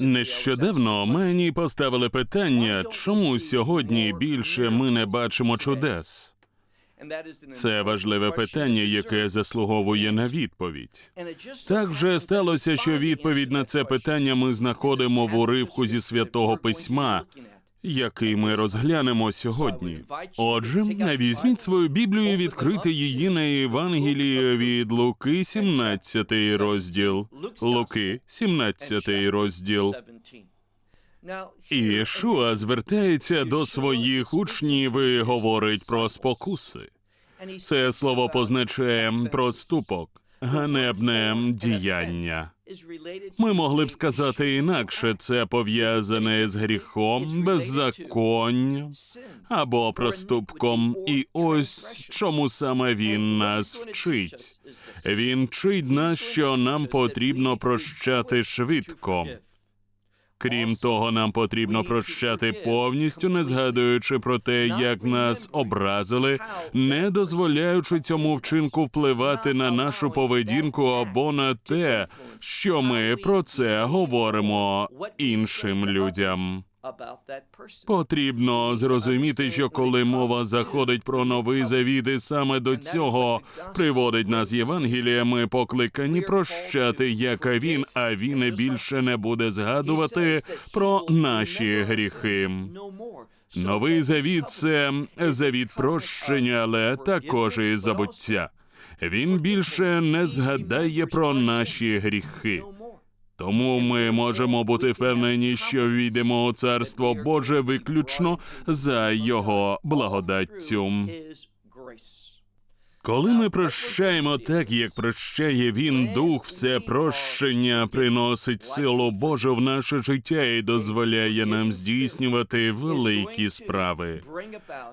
Нещодавно мені поставили питання, чому сьогодні більше ми не бачимо чудес. Це важливе питання, яке заслуговує на відповідь. Так вже сталося, що відповідь на це питання ми знаходимо в уривку зі святого письма, який ми розглянемо сьогодні. Отже, візьміть свою Біблію, і відкрити її на Євангелії від Луки, 17 розділ. Луки, 17 розділ. І Ішуа звертається до своїх учнів і говорить про спокуси. Це слово позначає проступок, ганебне діяння. Ми могли б сказати інакше, це пов'язане з гріхом, беззаконням або проступком. І ось чому саме він нас вчить. Він вчить нас, що нам потрібно прощати швидко. Крім того, нам потрібно прощати повністю, не згадуючи про те, як нас образили, не дозволяючи цьому вчинку впливати на нашу поведінку або на те, що ми про це говоримо іншим людям. Потрібно зрозуміти, що коли мова заходить про новий завіт, і саме до цього приводить нас Євангелія, ми покликані прощати, як він, а він і більше не буде згадувати про наші гріхи. Новий завіт це завіт прощення, але також і забуття. Він більше не згадає про наші гріхи. Тому ми можемо бути впевнені, що війдемо у царство Боже виключно за його благодаттю. Коли ми прощаємо так, як прощає він, дух, все прощення приносить силу Божу в наше життя і дозволяє нам здійснювати великі справи.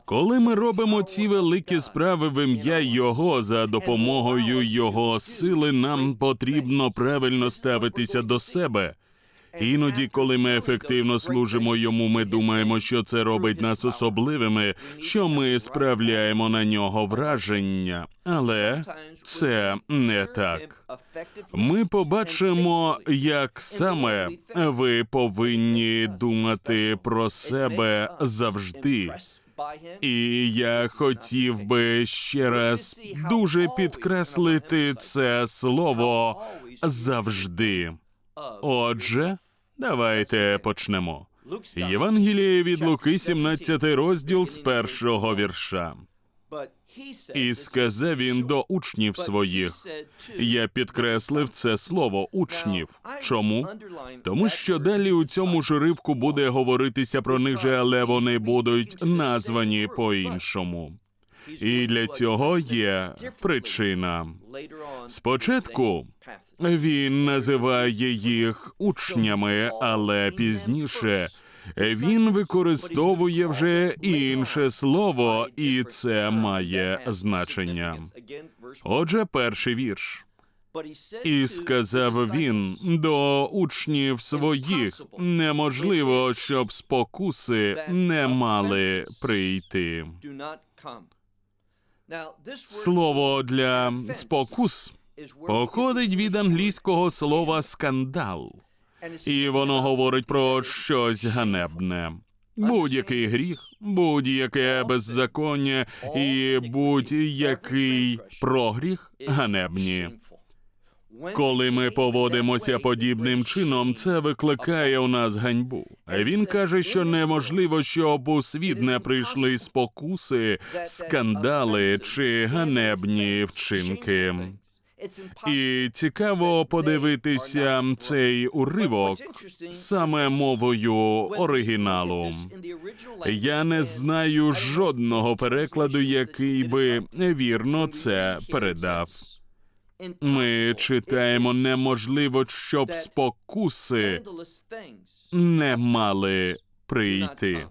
Коли ми робимо ці великі справи в ім'я Його за допомогою Його сили, нам потрібно правильно ставитися до себе. Іноді, коли ми ефективно служимо йому, ми думаємо, що це робить нас особливими, що ми справляємо на нього враження. Але це не так. Ми побачимо, як саме ви повинні думати про себе завжди. І я хотів би ще раз дуже підкреслити це слово завжди. Отже, давайте почнемо. Євангеліє від Луки, 17 розділ з першого вірша. І сказав він до учнів своїх. Я підкреслив це слово учнів. Чому? Тому що далі у цьому ж ривку буде говоритися про них же, але вони будуть названі по-іншому. І для цього є причина. Спочатку він називає їх учнями, але пізніше він використовує вже інше слово, і це має значення. Отже, перший вірш. І сказав він до учнів своїх неможливо, щоб спокуси не мали прийти. Слово для спокус походить від англійського слова скандал, і воно говорить про щось ганебне. Будь-який гріх, будь-яке беззаконня і будь-який прогріх ганебні. Коли ми поводимося подібним чином, це викликає у нас ганьбу. Він каже, що неможливо, щоб у світ не прийшли спокуси, скандали чи ганебні вчинки. І цікаво подивитися цей уривок саме мовою оригіналу. Я не знаю жодного перекладу, який би вірно це передав. Ми читаємо неможливо, щоб спокуси не мали прийти.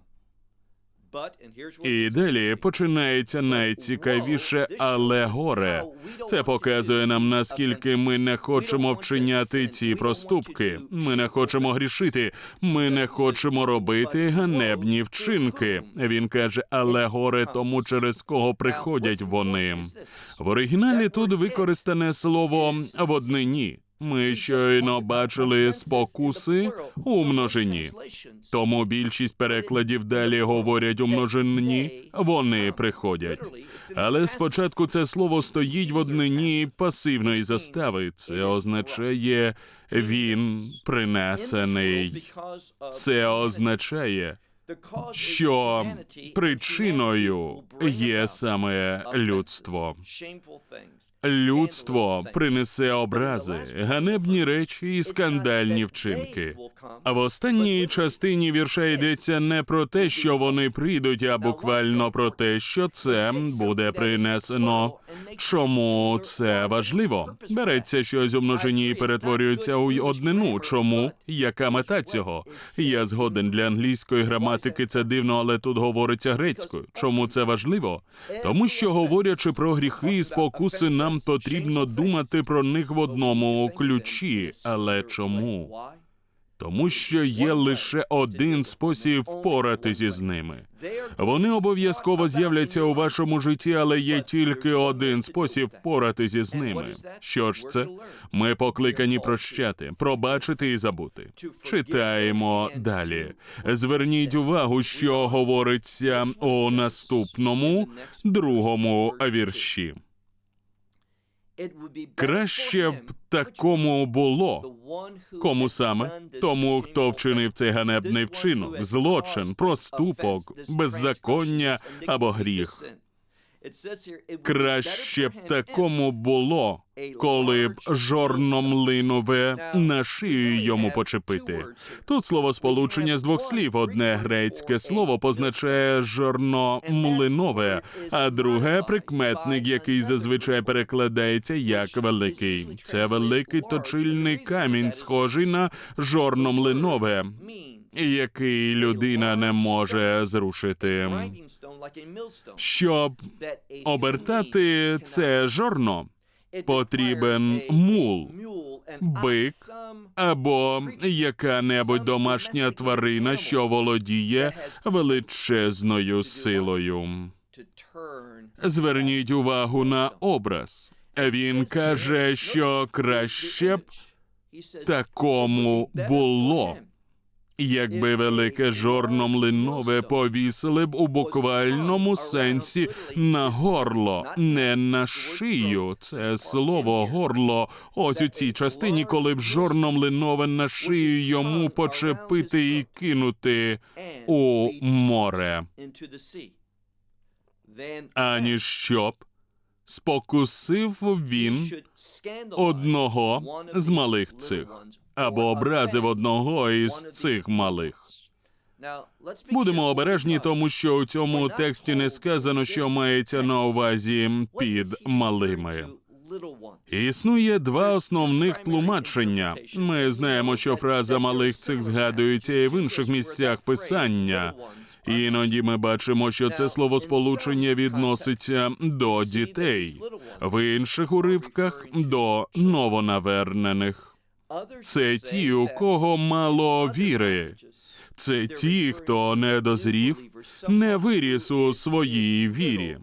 І далі починається найцікавіше, але горе. Це показує нам, наскільки ми не хочемо вчиняти ці проступки. Ми не хочемо грішити. Ми не хочемо робити ганебні вчинки. Він каже, але горе тому, через кого приходять вони. В оригіналі тут використане слово в однині. Ми щойно бачили спокуси у множині. Тому більшість перекладів далі говорять у множині, вони приходять. Але спочатку це слово стоїть в однині пасивної застави. Це означає він принесений. Це означає, що причиною є саме людство. Людство принесе образи, ганебні речі і скандальні вчинки. А в останній частині вірша йдеться не про те, що вони прийдуть, а буквально про те, що це буде принесено. Чому це важливо? Береться щось у множині і перетворюється у однину. Чому? Яка мета цього? Я згоден для англійської граматики. Це дивно, але тут говориться грецькою. Чому це важливо? Тому що говорячи про гріхи і спокуси, нам потрібно думати про них в одному ключі. Але чому? Тому що є лише один спосіб впоратися з ними. Вони обов'язково з'являться у вашому житті, але є тільки один спосіб впоратися з ними. Що ж це? Ми покликані прощати, пробачити і забути. Читаємо далі. Зверніть увагу, що говориться у наступному другому вірші. Краще б такому було. Кому саме? Тому, хто вчинив цей ганебний вчинок, злочин, проступок, беззаконня або гріх. Краще б такому було, коли б жорно млинове на шию йому почепити. Тут слово сполучення з двох слів. Одне грецьке слово позначає жорно млинове, а друге прикметник, який зазвичай перекладається як великий. Це великий точильний камінь, схожий на жорно млинове. Який людина не може зрушити, щоб обертати це жорно, потрібен мул, бик або яка-небудь домашня тварина, що володіє величезною силою. Зверніть увагу на образ. Він каже, що краще б такому було. Якби велике жорно млинове повісили б у буквальному сенсі на горло, не на шию. Це слово горло. Ось у цій частині, коли б жорно млинове на шию йому почепити і кинути у море. Ані щоб спокусив він одного з малих цих або образив одного із цих малих. Будемо обережні, тому що у цьому тексті не сказано, що мається на увазі під малими. Існує два основних тлумачення. Ми знаємо, що фраза малих цих згадується і в інших місцях писання. Іноді ми бачимо, що це словосполучення відноситься до дітей, в інших уривках до новонавернених. Це ті, у кого мало віри. Це ті, хто не дозрів, не виріс у своїй вірі.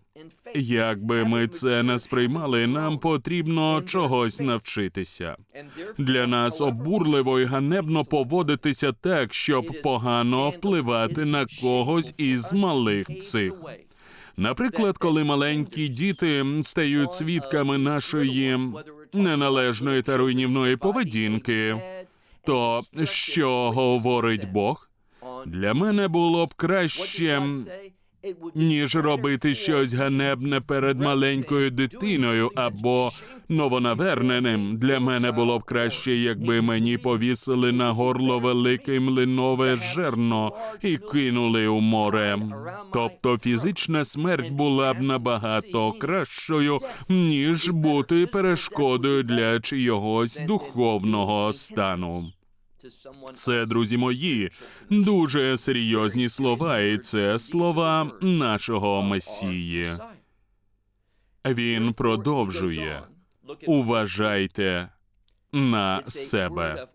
Якби ми це не сприймали, нам потрібно чогось навчитися. Для нас обурливо і ганебно поводитися так, щоб погано впливати на когось із малих цих. Наприклад, коли маленькі діти стають свідками нашої неналежної та руйнівної поведінки, то що говорить Бог? Для мене було б краще ніж робити щось ганебне перед маленькою дитиною або новонаверненим. Для мене було б краще, якби мені повісили на горло велике млинове жерно і кинули у море. Тобто фізична смерть була б набагато кращою, ніж бути перешкодою для чийогось духовного стану. Це, друзі мої, дуже серйозні слова, і це слова нашого Месії. Він продовжує. Уважайте на себе.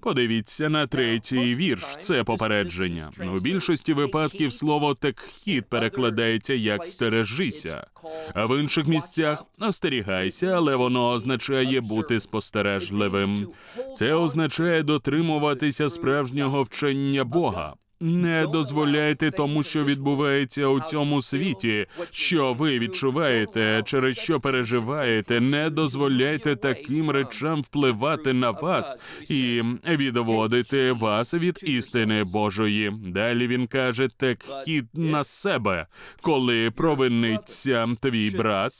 Подивіться на третій вірш. Це попередження. У більшості випадків слово «текхід» перекладається як стережися, а в інших місцях остерігайся, але воно означає бути спостережливим. Це означає дотримуватися справжнього вчення Бога. Не дозволяйте тому, що відбувається у цьому світі, що ви відчуваєте, через що переживаєте. Не дозволяйте таким речам впливати на вас і відводити вас від істини Божої. Далі він каже: так хід на себе, коли провиниться твій брат.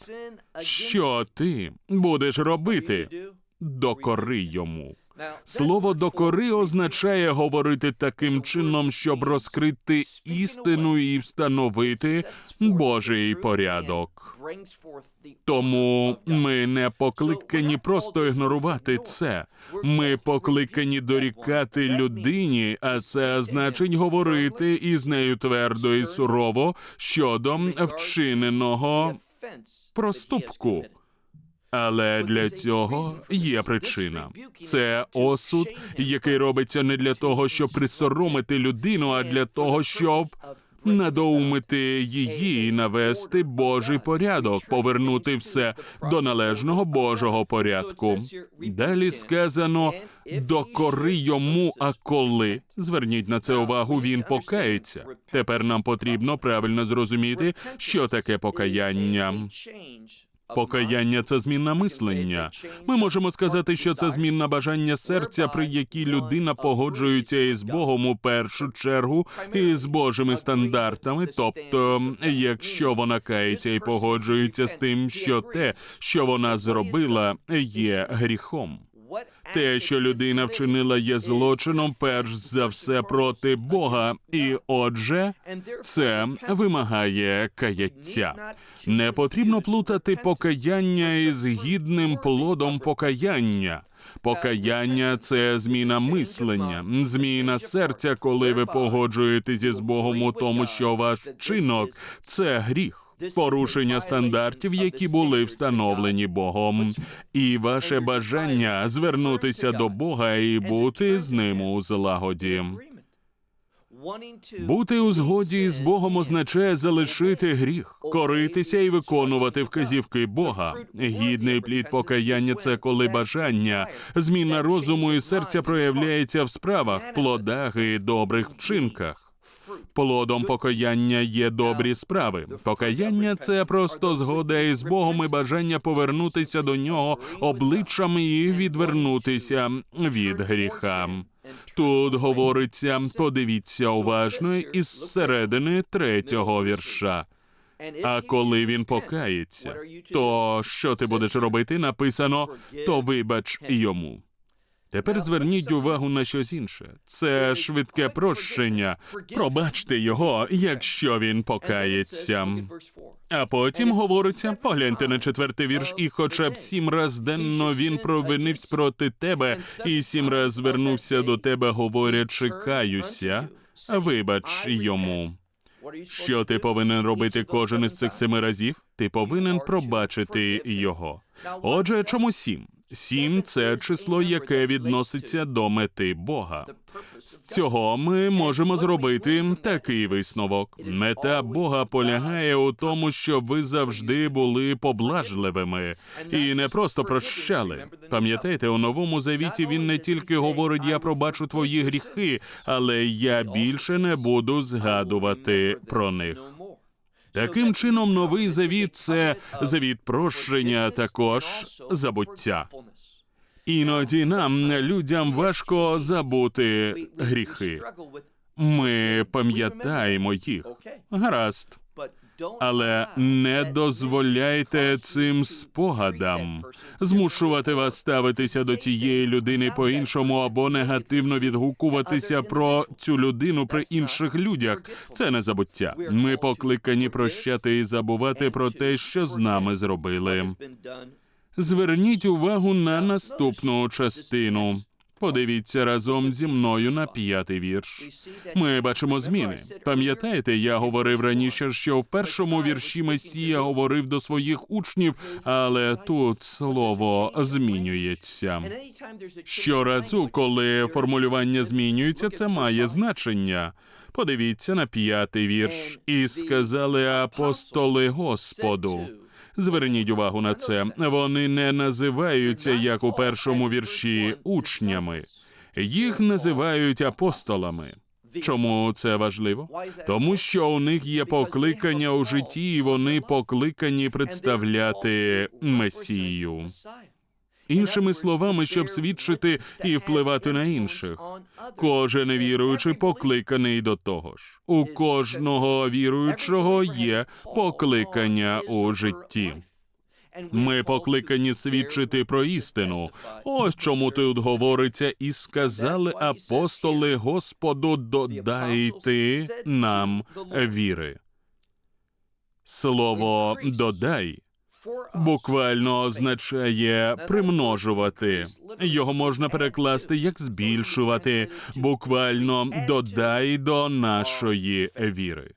Що ти будеш робити? Докори йому. Слово докори означає говорити таким чином, щоб розкрити істину і встановити Божий порядок. Тому ми не покликані просто ігнорувати це. Ми покликані дорікати людині, а це значить говорити із нею твердо і сурово щодо вчиненого проступку. Але для цього є причина. Це осуд, який робиться не для того, щоб присоромити людину, а для того, щоб надоумити її і навести Божий порядок, повернути все до належного Божого порядку. Далі сказано докори йому, а коли зверніть на це увагу, він покається. Тепер нам потрібно правильно зрозуміти, що таке покаяння. Покаяння це змінна мислення. Ми можемо сказати, що це змінна бажання серця, при якій людина погоджується із Богом у першу чергу і з Божими стандартами. Тобто, якщо вона кається і погоджується з тим, що те, що вона зробила, є гріхом. Те, що людина вчинила, є злочином, перш за все проти Бога, і отже, це вимагає каяття. Не потрібно плутати покаяння із гідним плодом покаяння. Покаяння це зміна мислення, зміна серця, коли ви погоджуєтеся зі Богом у тому, що ваш вчинок це гріх. Порушення стандартів, які були встановлені Богом, і ваше бажання звернутися до Бога і бути з ним у злагоді. Бути у згоді з Богом означає залишити гріх, коритися і виконувати вказівки Бога. Гідний плід покаяння це коли бажання, зміна розуму і серця проявляється в справах, плодах і добрих вчинках. Плодом покаяння є добрі справи. Покаяння це просто згода із Богом і бажання повернутися до нього обличчям і відвернутися від гріха. Тут говориться, подивіться уважно із середини третього вірша. А коли він покається, то що ти будеш робити? Написано то вибач йому. Тепер зверніть увагу на щось інше. Це швидке прощення. Пробачте його, якщо він покається. А потім говориться, погляньте на четвертий вірш, і хоча б сім раз денно він провинився проти тебе, і сім раз звернувся до тебе, говорячи, каюся, вибач йому. Що ти повинен робити кожен із цих семи разів? Ти повинен пробачити його. Отже, чому сім? Сім це число, яке відноситься до мети Бога. З цього ми можемо зробити такий висновок. Мета Бога полягає у тому, щоб ви завжди були поблажливими і не просто прощали. Пам'ятаєте, у новому завіті він не тільки говорить Я пробачу твої гріхи, але я більше не буду згадувати про них. Таким чином, новий завіт це завіт прощення, а також забуття. Іноді нам, людям, важко забути гріхи. ми пам'ятаємо їх. Гаразд. Але не дозволяйте цим спогадам змушувати вас ставитися до цієї людини по-іншому або негативно відгукуватися про цю людину при інших людях. Це не забуття. Ми покликані прощати і забувати про те, що з нами зробили. Зверніть увагу на наступну частину. Подивіться разом зі мною на п'ятий вірш. Ми бачимо зміни. Пам'ятаєте, я говорив раніше, що в першому вірші Месія говорив до своїх учнів, але тут слово змінюється. Щоразу, коли формулювання змінюється, це має значення. Подивіться на п'ятий вірш. І сказали апостоли Господу. Зверніть увагу на це. Вони не називаються, як у першому вірші, учнями. Їх називають апостолами. Чому це важливо? Тому що у них є покликання у житті, і вони покликані представляти Месію. Іншими словами, щоб свідчити і впливати на інших. Кожен віруючий покликаний до того ж. У кожного віруючого є покликання у житті. Ми покликані свідчити про істину. Ось чому тут говориться, і сказали апостоли Господу, додайте нам віри. Слово додай буквально означає примножувати. Його можна перекласти як збільшувати. Буквально додай до нашої віри.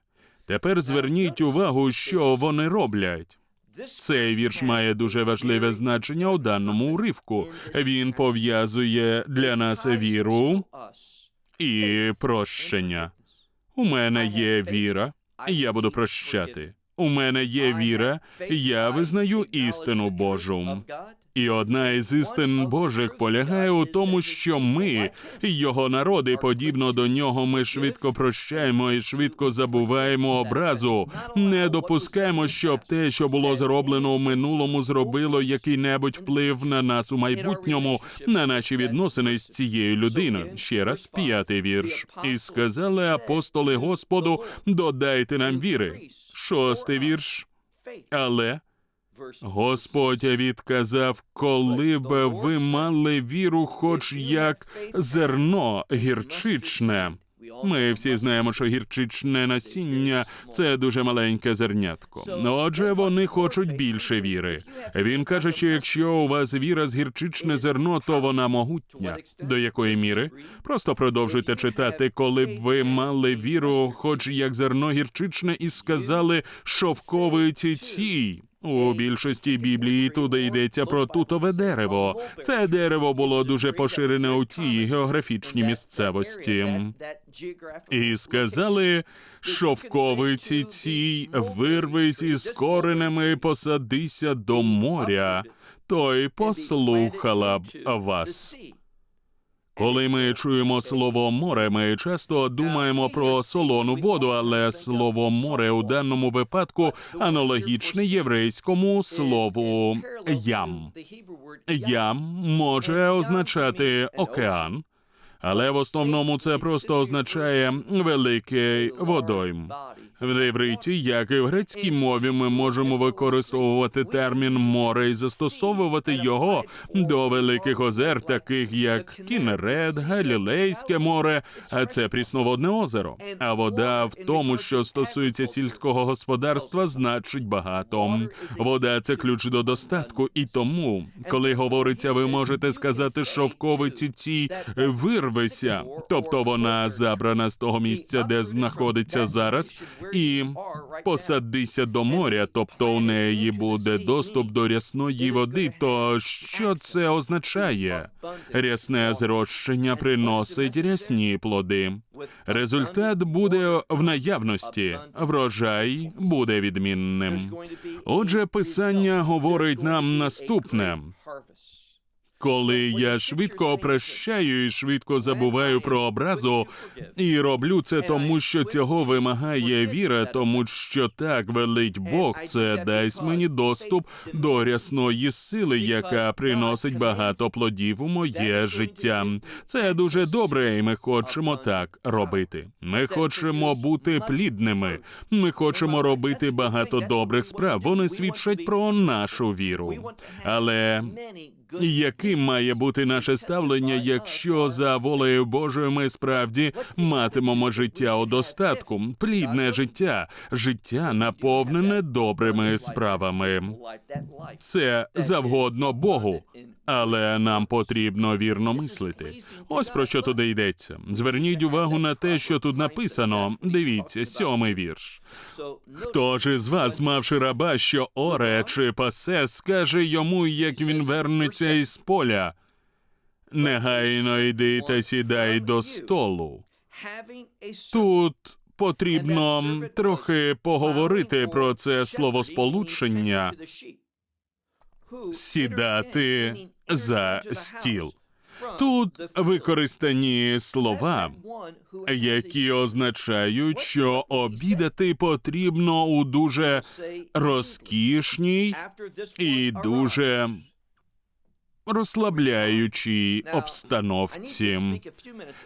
Тепер зверніть увагу, що вони роблять. Цей вірш має дуже важливе значення у даному уривку. Він пов'язує для нас віру і прощення. У мене є віра, і я буду прощати. У мене є віра, я визнаю істину Божу. І одна із істин Божих полягає у тому, що ми, його народи, подібно до нього, ми швидко прощаємо і швидко забуваємо образу. Не допускаємо, щоб те, що було зроблено у минулому, зробило який-небудь вплив на нас у майбутньому, на наші відносини з цією людиною. Ще раз п'ятий вірш. І сказали апостоли Господу: додайте нам віри. Шостий вірш. Але Господь відказав, коли б ви мали віру, хоч як зерно гірчичне. Ми всі знаємо, що гірчичне насіння це дуже маленьке зернятко. Отже, вони хочуть більше віри. Він каже, що якщо у вас віра з гірчичне зерно, то вона могутня. До якої міри? Просто продовжуйте читати, коли б ви мали віру, хоч як зерно гірчичне, і сказали шовковиці цій. У більшості Біблії туди йдеться про тутове дерево. Це дерево було дуже поширене у тій географічній місцевості. І сказали шовковиці цій, вирвись із коренами, посадися до моря, то й послухала б вас. Коли ми чуємо слово море, ми часто думаємо про солону воду, але слово море у даному випадку аналогічне єврейському слову ям. Ям може означати океан, але в основному це просто означає великий водойм. В івриті, як і в грецькій мові, ми можемо використовувати термін море і застосовувати його до великих озер, таких як Кінерет, Галілейське море, а це прісноводне озеро. А вода в тому, що стосується сільського господарства, значить багато. Вода це ключ до достатку, і тому, коли говориться, ви можете сказати шовковиці цій вирвися, тобто вона забрана з того місця, де знаходиться зараз і посадися до моря, тобто у неї буде доступ до рясної води. То що це означає? Рясне зрощення приносить рясні плоди. Результат буде в наявності, врожай буде відмінним. Отже, писання говорить нам наступне. Коли я швидко прощаю і швидко забуваю про образу, і роблю це тому, що цього вимагає віра, тому що так велить Бог, це дасть мені доступ до рясної сили, яка приносить багато плодів у моє життя. Це дуже добре, і ми хочемо так робити. Ми хочемо бути плідними. Ми хочемо робити багато добрих справ. Вони свідчать про нашу віру. Але яким має бути наше ставлення, якщо за волею Божою ми справді матимемо життя у достатку, плідне життя, життя наповнене добрими справами. Це завгодно Богу, але нам потрібно вірно мислити. Ось про що туди йдеться. Зверніть увагу на те, що тут написано. Дивіться, сьомий вірш. Хто ж із вас, мавши раба, що оре чи пасе, скаже йому, як він вернеться із поля? Негайно йди та сідай до столу. Тут потрібно трохи поговорити про це словосполучення сідати за стіл. Тут використані слова, які означають, що обідати потрібно у дуже розкішній і дуже розслабляючій обстановці.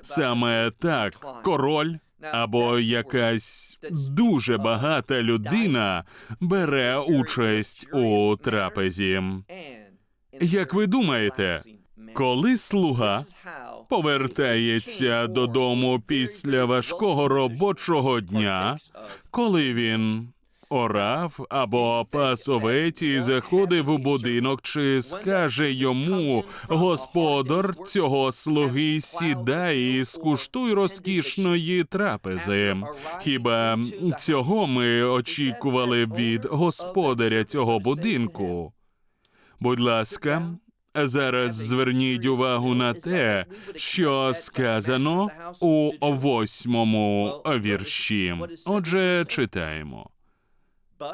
Саме так король або якась дуже багата людина бере участь у трапезі. Як ви думаєте, коли слуга повертається додому після важкого робочого дня, коли він орав або пас і заходив у будинок, чи скаже йому господар цього слуги сідай і скуштуй розкішної трапези. Хіба цього ми очікували від господаря цього будинку? Будь ласка, зараз зверніть увагу на те, що сказано у восьмому вірші. Отже, читаємо.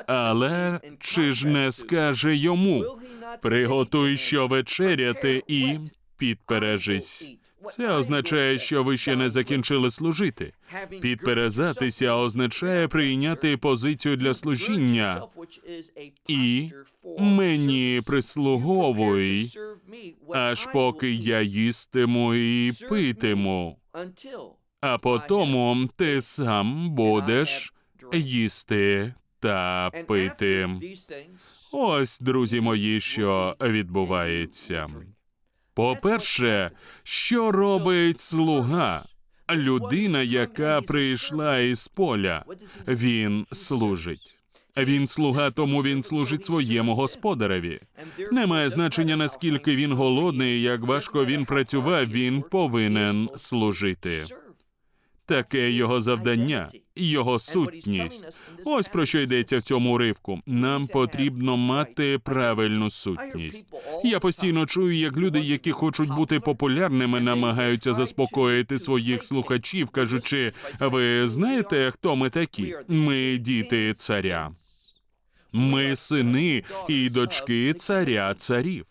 Але чи ж не скаже йому приготуй що вечеряти і підпережись? Це означає, що ви ще не закінчили служити. Підперезатися означає прийняти позицію для служіння. І мені прислуговуй, аж поки я їстиму і питиму. А потому ти сам будеш їсти та пити. Ось, друзі мої, що відбувається. По-перше, що робить слуга? Людина, яка прийшла із поля, він служить. Він слуга, тому він служить своєму господареві. Немає значення наскільки він голодний, як важко він працював, він повинен служити. Таке його завдання, його сутність. Ось про що йдеться в цьому уривку. Нам потрібно мати правильну сутність. Я постійно чую, як люди, які хочуть бути популярними, намагаються заспокоїти своїх слухачів, кажучи: ви знаєте, хто ми такі? Ми діти царя. Ми сини і дочки царя царів.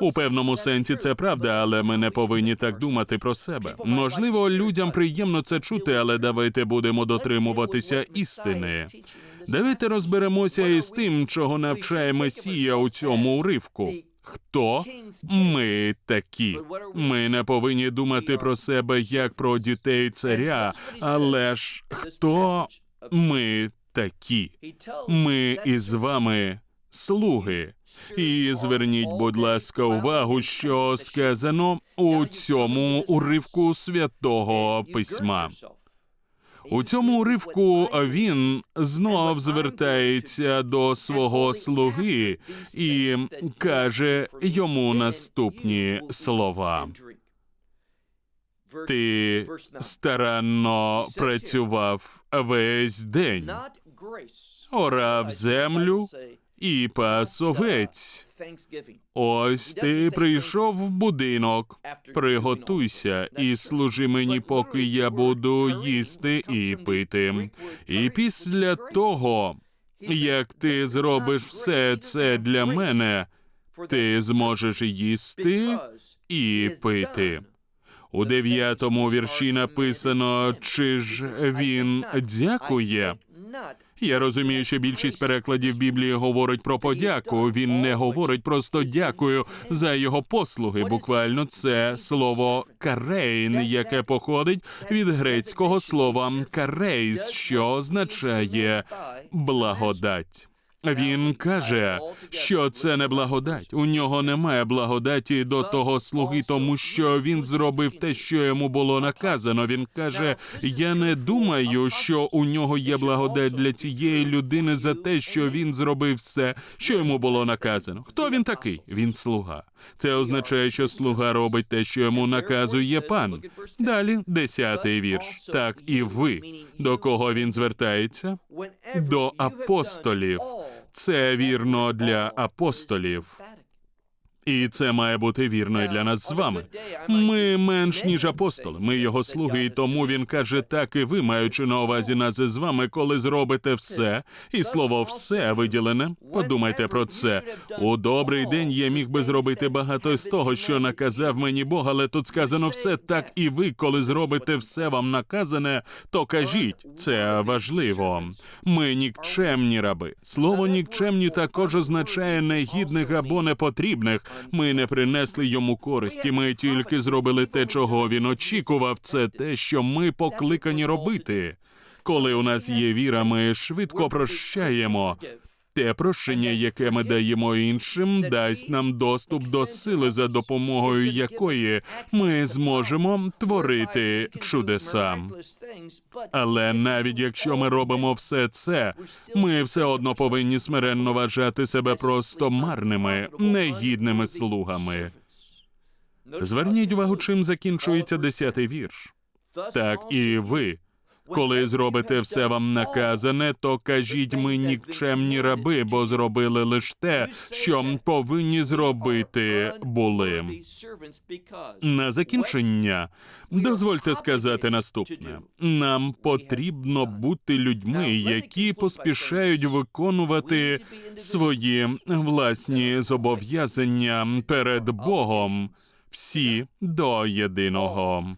У певному сенсі це правда, але ми не повинні так думати про себе. Можливо, людям приємно це чути, але давайте будемо дотримуватися істини. Давайте розберемося із тим, чого навчає Месія у цьому уривку. Хто ми такі? Ми не повинні думати про себе як про дітей царя, але ж хто ми такі? Ми із вами слуги. І зверніть, будь ласка, увагу, що сказано у цьому уривку святого письма. У цьому уривку він знов звертається до свого слуги і каже йому наступні слова. Ти старанно працював весь день, орав землю і пас овець. Ось ти прийшов в будинок. Приготуйся і служи мені, поки я буду їсти і пити. І після того, як ти зробиш все це для мене, ти зможеш їсти і пити. У дев'ятому вірші написано, чи ж він дякує. Я розумію, що більшість перекладів Біблії говорить про подяку. Він не говорить просто дякую за його послуги. Буквально це слово карейн, яке походить від грецького слова карейс, що означає благодать. Він каже, що це не благодать. У нього немає благодаті до того слуги, тому що він зробив те, що йому було наказано. Він каже: Я не думаю, що у нього є благодать для цієї людини за те, що він зробив все, що йому було наказано. Хто він такий? Він слуга. Це означає, що слуга робить те, що йому наказує пан. Далі десятий вірш. Так і ви. До кого він звертається? до апостолів. Це вірно для апостолів. І це має бути вірно і для нас з вами. Ми менш ніж апостоли. Ми його слуги, і тому він каже так, і ви, маючи на увазі нас з вами, коли зробите все, і слово все виділене. Подумайте про це. У добрий день я міг би зробити багато з того, що наказав мені Бог, але тут сказано все так, і ви, коли зробите все вам наказане, то кажіть, це важливо. Ми нікчемні раби. Слово нікчемні також означає негідних або непотрібних. Ми не принесли йому користі. Ми тільки зробили те, чого він очікував. Це те, що ми покликані робити. Коли у нас є віра, ми швидко прощаємо. Те прощення, яке ми даємо іншим, дасть нам доступ до сили, за допомогою якої ми зможемо творити чудеса. Але навіть якщо ми робимо все це, ми все одно повинні смиренно вважати себе просто марними, негідними слугами. Зверніть увагу, чим закінчується десятий вірш. Так і ви. Коли зробите все вам наказане, то кажіть ми нікчемні раби, бо зробили лише те, що повинні зробити були. На закінчення дозвольте сказати наступне: нам потрібно бути людьми, які поспішають виконувати свої власні зобов'язання перед Богом, всі до єдиного.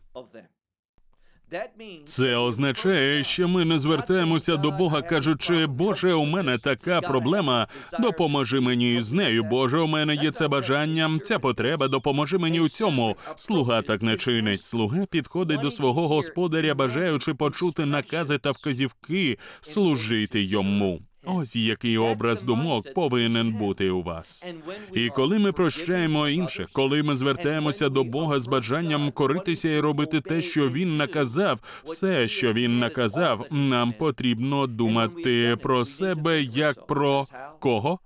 Це означає, що ми не звертаємося до Бога, кажучи, Боже, у мене така проблема, допоможи мені з нею. Боже, у мене є це бажання, ця потреба, допоможи мені у цьому. Слуга так не чинить. Слуга підходить до свого господаря, бажаючи почути накази та вказівки, служити йому. Ось який образ думок повинен бути у вас. І коли ми прощаємо інших, коли ми звертаємося до Бога з бажанням коритися і робити те, що він наказав, все, що він наказав, нам потрібно думати про себе як про кого?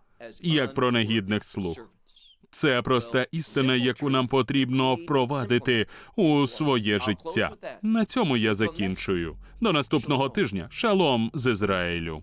Як про негідних слуг. Це проста істина, яку нам потрібно впровадити у своє життя. На цьому я закінчую. До наступного тижня. Шалом з Ізраїлю.